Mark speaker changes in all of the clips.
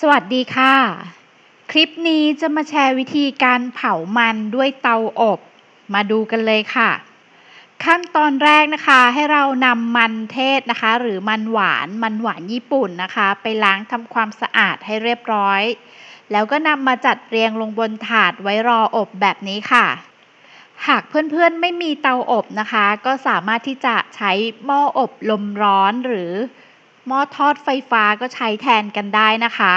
Speaker 1: สวัสดีค่ะ คลิปนี้จะมาแชร์วิธีการเผามันด้วยเตาอบ มาดูกันเลยค่ะ ขั้นตอนแรกนะคะให้เรานำมันเทศนะคะ หรือมันหวานมันหวานญี่ปุ่นนะคะ ไปล้างทำความสะอาดให้เรียบร้อย แล้วก็นำมาจัดเรียงลงบนถาดไว้รออบแบบนี้ค่ะ หากเพื่อนๆไม่มีเตาอบนะคะ ก็สามารถที่จะใช้หม้ออบลมร้อนหรือ หม้อทอดไฟฟ้าก็ใช้แทนกันได้นะคะ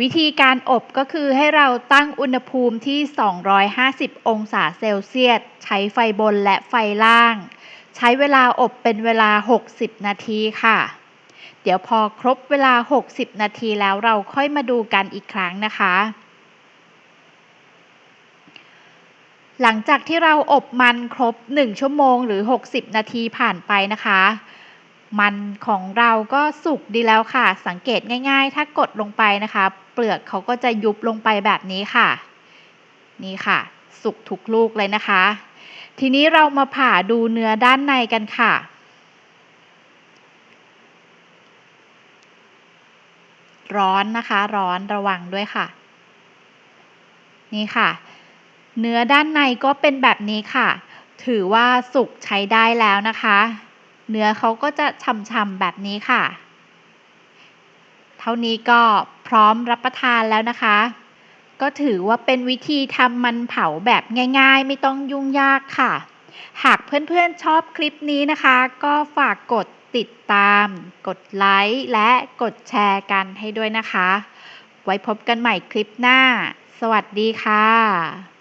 Speaker 1: วิธีการอบก็คือให้เราตั้งอุณหภูมิที่ 250 องศาเซลเซียส ใช้ไฟบนและไฟล่าง ใช้เวลาอบเป็นเวลา 60 นาทีค่ะ เดี๋ยวพอครบเวลา 60 นาทีแล้วเราค่อยมาดูกันอีกครั้งนะคะหลังจากที่เราอบมันครบ 1 ชั่วโมงหรือ 60 นาทีผ่านไปนะคะ มันของเราก็สุกดีแล้วค่ะ สังเกตง่าย ๆ ถ้ากดลงไปนะคะ เปลือกเขาก็จะยุบลงไปแบบนี้ค่ะ นี่ค่ะ สุกทุกลูกเลยนะคะ ทีนี้เรามาผ่าดูเนื้อด้านในกันค่ะ ร้อนนะคะ ร้อนระวังด้วยค่ะ นี่ค่ะ เนื้อด้านในก็เป็นแบบนี้ค่ะ ถือว่าสุกใช้ได้แล้วนะคะ เนื้อเขาก็จะฉ่ำๆแบบนี้ค่ะ เท่านี้ก็พร้อมรับประทานแล้วนะคะ ก็ถือว่าเป็นวิธีทำมันเผาแบบง่ายๆ ไม่ต้องยุ่งยากค่ะ หากเพื่อนๆชอบคลิปนี้นะคะ ก็ฝากกดติดตาม กดไลค์และกดแชร์กันให้ด้วยนะคะ ไว้พบกันใหม่คลิปหน้า สวัสดีค่ะ